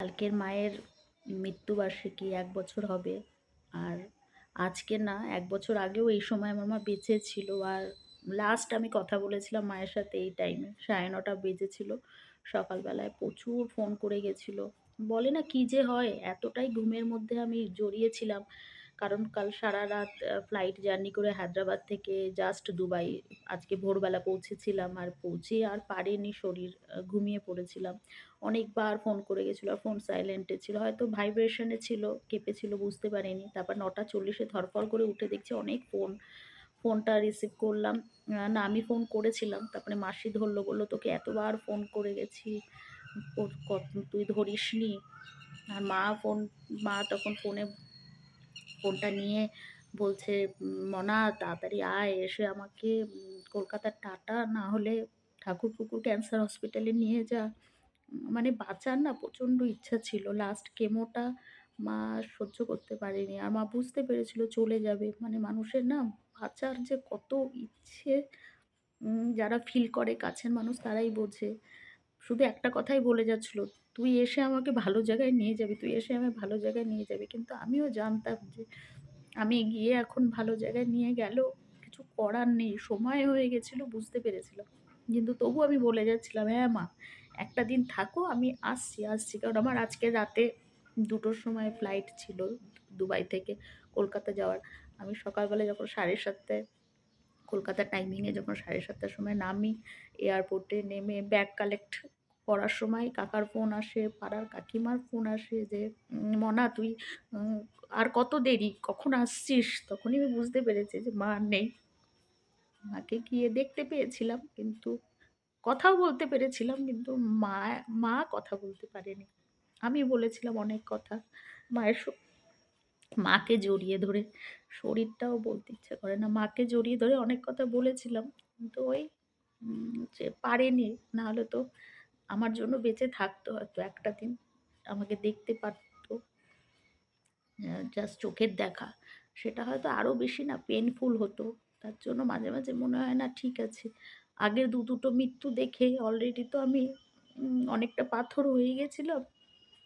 কালকের মায়ের মৃত্যুবার্ষিকী এক বছর হবে। আর আজকে না, এক বছর আগেও এই সময় আমার মা বেঁচে ছিল। আর লাস্ট আমি কথা বলেছিলাম মায়ের সাথে এই টাইমে সাড়ে নটা বেজেছিল। সকালবেলায় প্রচুর ফোন করে গেছিল। বলে না কি যে হয়, এতটাই ঘুমের মধ্যে আমি জড়িয়েছিলাম কারণ কাল সারা রাত ফ্লাইট জার্নি করে হায়দ্রাবাদ থেকে জাস্ট দুবাই। আজকে ভোরবেলা পৌঁছেছিলাম আর পৌঁছে আর পারেনি শরীর ঘুমিয়ে পড়েছিলাম। অনেকবার ফোন করে গেছিল, আর ফোন সাইলেন্টে ছিল। হয়তো ভাইব্রেশনে ছিল কেঁপেছিল বুঝতে পারিনি। তারপর নটা চল্লিশে ধরফর করে উঠে দেখছি অনেক ফোন ফোনটা রিসিভ করলাম। না, আমি ফোন করেছিলাম। তারপরে মাসি ধরলো, বলল, তোকে এতবার ফোন করে গেছি তুই ধরিসনি? আর মা ফোন মা তখন ফোনে ফোনটা নিয়ে বলছে, মনা, তাড়াতাড়ি আয়, এসে আমাকে কলকাতার টাটা, না হলে ঠাকুর পুকুর ক্যান্সার হসপিটালে নিয়ে যা। মানে বাঁচার না প্রচণ্ড ইচ্ছা ছিল। লাস্ট কেমোটা মা সহ্য করতে পারেনি। আর মা বুঝতে পেরেছিল চলে যাবে। মানে মানুষের না বাঁচার যে কত ইচ্ছে যারা ফিল করে কাছের মানুষ তারাই বোঝে। শুধু একটা কথাই বলে যাচ্ছিল তুই এসে আমাকে ভালো জায়গায় নিয়ে যাবি, তুই এসে আমায় ভালো জায়গায় নিয়ে যাবি। কিন্তু আমিও জানতাম যে আমি গিয়ে এখন ভালো জায়গায় নিয়ে গেলেও কিছু করার নেই, সময় হয়ে গেছিল, বুঝতে পেরেছিলাম। কিন্তু তবু আমি বলে যাচ্ছিলাম হ্যাঁ মা, একটা দিন থাকো, আমি আসছি আসছি। কারণ আমার আজকে রাতে দুটোর সময় ফ্লাইট ছিল দুবাই থেকে কলকাতা যাওয়ার। আমি সকালবেলা যখন সাড়ে সাতটায় কলকাতা টাইমিংয়ে যখন সাড়ে সাতটার সময় নামি এয়ারপোর্টে নেমে ব্যাগ কালেক্ট করার সময় কাকার ফোন আসে, পাড়ার কাকিমার ফোন আসে যে মনা তুই আর কত দেরি? কখন আসছিস? তখনই আমি বুঝতে পেরেছি যে, মা নেই। মাকে গিয়ে দেখতে পেয়েছিলাম কিন্তু কথাও বলতে পেরেছিলাম কিন্তু মা মা কথা বলতে পারেনি। আমি বলেছিলাম অনেক কথা মায়ের মাকে জড়িয়ে ধরে। শরীরটাও বলতে ইচ্ছে করে না। মাকে জড়িয়ে ধরে অনেক কথা বলেছিলাম কিন্তু ওই যে পারেনি না হলে তো আমার জন্য বেঁচে থাকতো হয়তো একটা দিন। আমাকে দেখতে পারতো। জাস্ট চোখের দেখা। সেটা হয়তো আরও বেশি না পেনফুল হতো। তার জন্য মাঝে মাঝে মনে হয়, না, ঠিক আছে। আগের দু দুটো মৃত্যু দেখে অলরেডি তো আমি অনেকটা পাথর হয়ে গেছিলাম।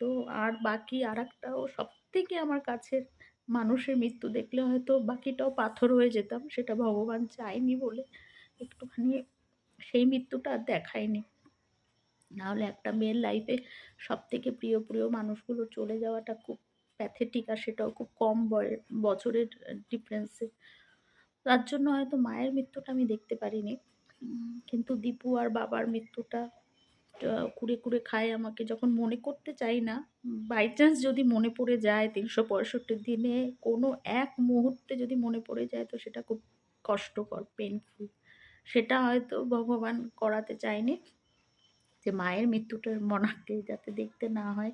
তো আর বাকি আর একটাও সব থেকে আমার কাছের মানুষের মৃত্যু দেখলে হয়তো বাকিটাও পাথর হয়ে যেতাম। সেটা ভগবান চায়নি বলে একটুখানি সেই মৃত্যুটা দেখায়নি। নাহলে একটা মেয়ের লাইফে সব থেকে প্রিয় প্রিয় মানুষগুলো চলে যাওয়াটা খুব প্যাথেটিক আর সেটাও খুব কম বছরের ডিফারেন্সে তার জন্য হয়তো মায়ের মৃত্যুটা আমি দেখতে পারিনি। কিন্তু দীপু আর বাবার মৃত্যুটা কুড়ে কুড়ে খায় আমাকে। যখন মনে করতে চাই না বাই চান্স যদি মনে পড়ে যায়, তিনশো পঁয়ষট্টি দিনে কোনো এক মুহূর্তে যদি মনে পড়ে যায়, তো সেটা খুব কষ্টকর পেনফুল সেটা হয়তো ভগবান করাতে চায়নি। যে মায়ের মৃত্যুটার মনাকে যাতে দেখতে না হয়।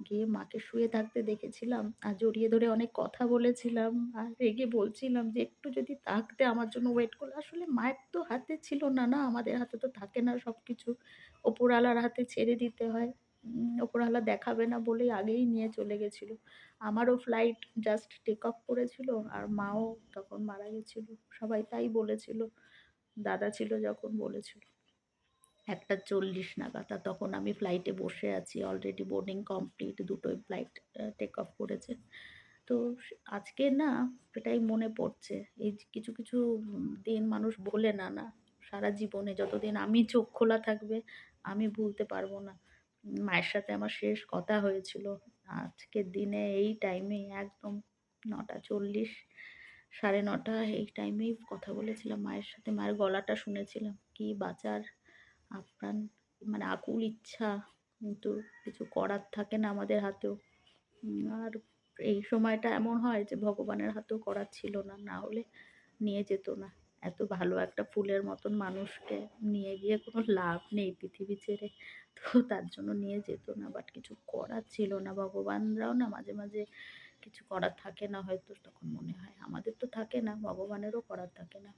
গিয়ে মাকে শুয়ে থাকতে দেখেছিলাম আর জড়িয়ে ধরে অনেক কথা বলেছিলাম আর রেগে বলছিলাম যে, একটু যদি থাকতে আমার জন্য ওয়েট করলে আসলে মায়ের তো হাতে ছিল না না? আমাদের হাতে তো থাকে না সব কিছু ওপরওয়ালার হাতে ছেড়ে দিতে হয়। ওপরওয়ালা দেখাবে না বলেই আগেই নিয়ে চলে গেছিল। আমারও ফ্লাইট জাস্ট টেক অফ করেছিল আর মাও তখন মারা গেছিল। সবাই তাই বলেছিল। দাদা ছিল যখন বলেছিল। একটা চল্লিশ নাগাদ। আর তখন আমি ফ্লাইটে বসে আছি অলরেডি বোর্ডিং কমপ্লিট দুটোই ফ্লাইট টেক অফ করেছে। তো আজকে না এটাই মনে পড়ছে। এই কিছু কিছু দিন মানুষ বলে না না, সারা জীবনে যতদিন আমি চোখ খোলা থাকবে, আমি ভুলতে পারব না। মায়ের সাথে আমার শেষ কথা হয়েছিল। আজকের দিনে এই টাইমে একদম নটা চল্লিশ, সাড়ে নটা, এই টাইমেই কথা বলেছিলাম মায়ের সাথে। মায়ের গলাটা শুনেছিলাম, কি বাঁচার আপ্রাণ মানে আকুল ইচ্ছা কিন্তু কিছু করার থাকে না আমাদের হাতেও। আর এই সময়টা এমন হয় যে ভগবানের হাতেও করার ছিল না না হলে নিয়ে যেত না। এত ভালো একটা ফুলের মতন মানুষকে নিয়ে গিয়ে কোনো লাভ নেই পৃথিবী ছেড়ে, তো তার জন্য নিয়ে যেত না। বাট কিছু করার ছিল না, ভগবানরাও না মাঝে মাঝে কিছু করার থাকে না হয়তো তখন মনে হয়। আমাদের তো থাকে না, ভগবানেরও করার থাকে না।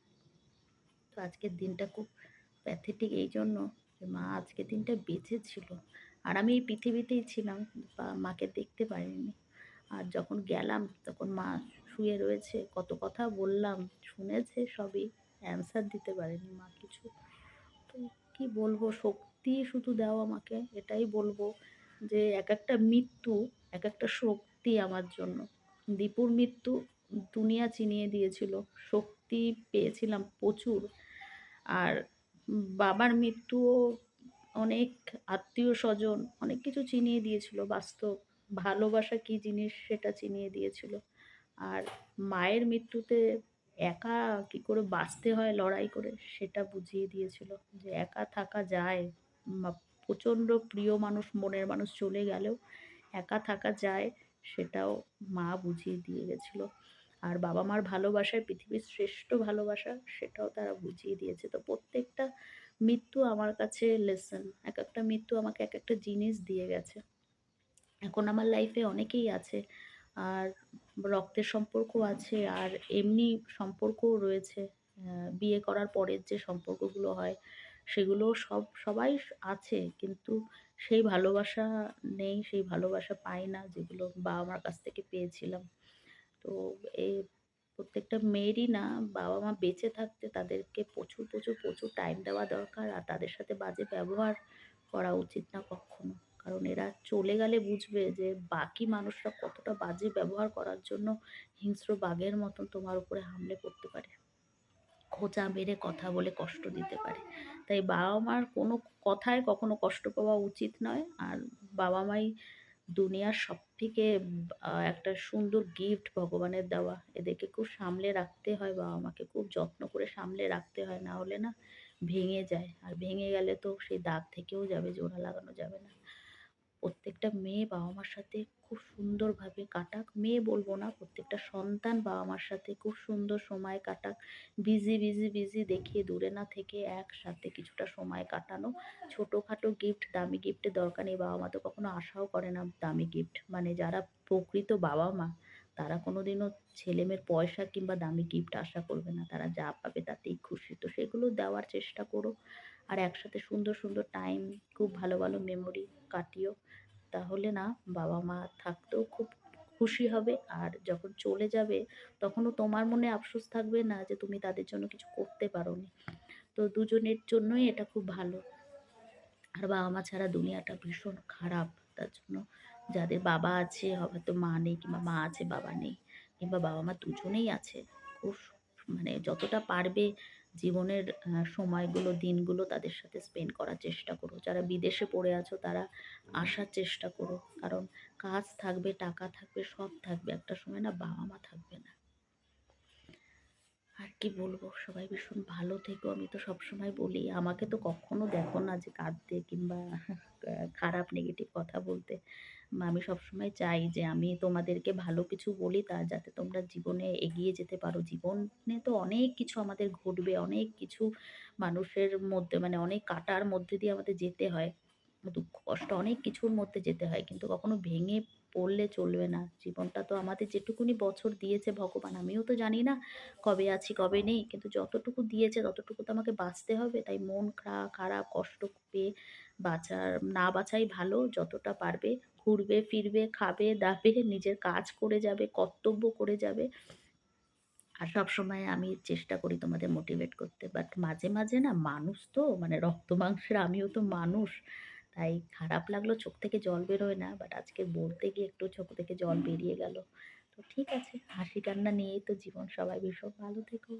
তো আজকের দিনটা খুব প্যাথেটিক এই জন্য যে মা আজকে দিনটা বেঁচে ছিল। আর আমি এই পৃথিবীতেই ছিলাম, বা মাকে দেখতে পারিনি। আর যখন গেলাম, তখন মা শুয়ে রয়েছে, কত কথা বললাম, শুনেছে সবই অ্যান্সার দিতে পারেনি মা কিছু। তো কি বলব, শক্তি শুধু দাও আমাকে, এটাই বলব যে এক একটা মৃত্যু, এক একটা শক্তি আমার জন্য। দীপুর মৃত্যু দুনিয়া চিনিয়ে দিয়েছিল, শক্তি পেয়েছিলাম প্রচুর। আর বাবার মৃত্যুও অনেক আত্মীয় স্বজন অনেক কিছু চিনিয়ে দিয়েছিল, বাস্তব ভালোবাসা কী জিনিস সেটা চিনিয়ে দিয়েছিল। আর মায়ের মৃত্যুতে একা কী করে বাঁচতে হয়, লড়াই করে সেটা বুঝিয়ে দিয়েছিল যে একা থাকা যায়। প্রচণ্ড প্রিয় মানুষ, মনের মানুষ চলে গেলেও একা থাকা যায় সেটাও মা বুঝিয়ে দিয়ে গেছিল। আর বাবা মার ভালোবাসায় পৃথিবীর শ্রেষ্ঠ ভালোবাসা সেটাও তারা বুঝিয়ে দিয়েছে। তো প্রত্যেকটা মৃত্যু আমার কাছে লেসন এক একটা মৃত্যু আমাকে এক একটা জিনিস দিয়ে গেছে। এখন আমার লাইফে অনেকেই আছে, আর রক্তের সম্পর্ক আছে, আর এমনি সম্পর্কও রয়েছে বিয়ে করার পরের যে সম্পর্কগুলো হয়, সেগুলো সব, সবাই আছে, কিন্তু সেই ভালোবাসা নেই, সেই ভালোবাসা পাই না যেগুলো বাবা মার কাছ থেকে পেয়েছিলাম। তো এই প্রত্যেকটা মেয়েরই না বাবা মা বেঁচে থাকতে তাদেরকে প্রচুর প্রচুর প্রচুর টাইম দেওয়া দরকার আর তাদের সাথে বাজে ব্যবহার করা উচিত না কখনো। কারণ এরা চলে গেলে বুঝবে যে বাকি মানুষরা কতটা বাজে ব্যবহার করার জন্য হিংস্র বাঘের মতন তোমার উপরে হামলে পড়তে পারে। খোঁচা মেরে কথা বলে কষ্ট দিতে পারে। তাই বাবা মার কোনো কথায় কখনো কষ্ট পাওয়া উচিত নয়। আর বাবা মাই দুনিয়ার সব থেকে একটা সুন্দর গিফট ভগবানের দেওয়া। এদেরকে খুব সামলে রাখতে হয়, বাবা মাকে খুব যত্ন করে সামলে রাখতে হয়, না হলে না ভেঙে যায়। আর ভেঙে গেলে তো সেই দাগ থেকেও যাবে, জোড়া লাগানো যাবে না। প্রত্যেকটা মেয়ে বাবা মার সাথে খুব সুন্দরভাবে কাটাক। মেয়ে বলব না, প্রত্যেকটা সন্তান বাবা মার সাথে খুব সুন্দর সময় কাটাক। বিজি বিজি বিজি দেখিয়ে দূরে না থেকে একসাথে কিছুটা সময় কাটানো। ছোটোখাটো গিফট দামি গিফটের দরকার নেই। বাবা মা তো কখনো আশাও করে না দামি গিফট মানে যারা প্রকৃত বাবা মা তারা কোনোদিনও ছেলেমেয়ের পয়সা কিংবা দামি গিফট আশা করবে না। তারা যা পাবে তাতেই খুশি। তো সেগুলো দেওয়ার চেষ্টা করো। আর একসাথে সুন্দর সুন্দর টাইম খুব ভালো ভালো মেমোরি কাটিও। তাহলে না, বাবা মা থাকতেও খুব খুশি হবে। আর যখন চলে যাবে, তখনও তোমার মনে আফসোস থাকবে না যে তুমি তাদের জন্য কিছু করতে পারোনি। তো দুজনের জন্যই এটা খুব ভালো। আর বাবা মা ছাড়া দুনিয়াটা ভীষণ খারাপ। তার জন্য যাদের বাবা আছে, হয়তো মা নেই কিংবা মা আছে, বাবা নেই। কিংবা বাবা মা দুজনেই আছে। খুব মানে যতটা পারবে জীবনের সময়গুলো, দিনগুলো তাদের সাথে স্পেন্ড করার চেষ্টা করো। যারা বিদেশে পড়ে আছো তারা আসার চেষ্টা করো। কারণ কাজ থাকবে, টাকা থাকবে, সব থাকবে। একটা সময় না বাবা মা থাকবে না। আর কি বলব, সবাই ভীষণ ভালো থেকো। আমি তো সবসময় বলি, আমাকে তো কখনো দেখো না যে কাঁদতে কিংবা খারাপ নেগেটিভ কথা বলতে। আমি সবসময় চাই যে আমি তোমাদেরকে ভালো কিছু বলি তা যাতে তোমরা জীবনে এগিয়ে যেতে পারো। জীবনে তো অনেক কিছু আমাদের ঘটবে, অনেক কিছু মানুষের মধ্যে মানে অনেক কাটার মধ্যে দিয়ে আমাদের যেতে হয়। দুঃখ, কষ্ট অনেক কিছুর মধ্যে যেতে হয়, কিন্তু কখনো ভেঙে পড়লে চলবে না। জীবনটা তো আমাদের যেটুকুনি বছর দিয়েছে ভগবান, আমিও তো জানি না কবে আছি, কবে নেই, কিন্তু যতটুকু দিয়েছে, ততটুকু তো আমাকে বাঁচতে হবে। তাই মন খারাপ, কষ্ট পেয়ে বাঁচার, না বাঁচাই ভালো, যতটা পারবে ঘুরবে, ফিরবে, খাবে, দাবে, নিজের কাজ করে যাবে, কর্তব্য করে যাবে। আর সবসময় আমি চেষ্টা করি তোমাদের মোটিভেট করতে। বাট মাঝে মাঝে না মানুষ তো মানে রক্ত মাংসের আমিও তো মানুষ। তাই খারাপ লাগল, চোখ থেকে জল বেরোয় না। বাট আজকে বলতে গিয়ে একটু চোখ থেকে জল বেরিয়ে গেল। তো ঠিক আছে, হাসি কান্না নিয়েই তো জীবন সবাই ভীষণ ভালো থেকো।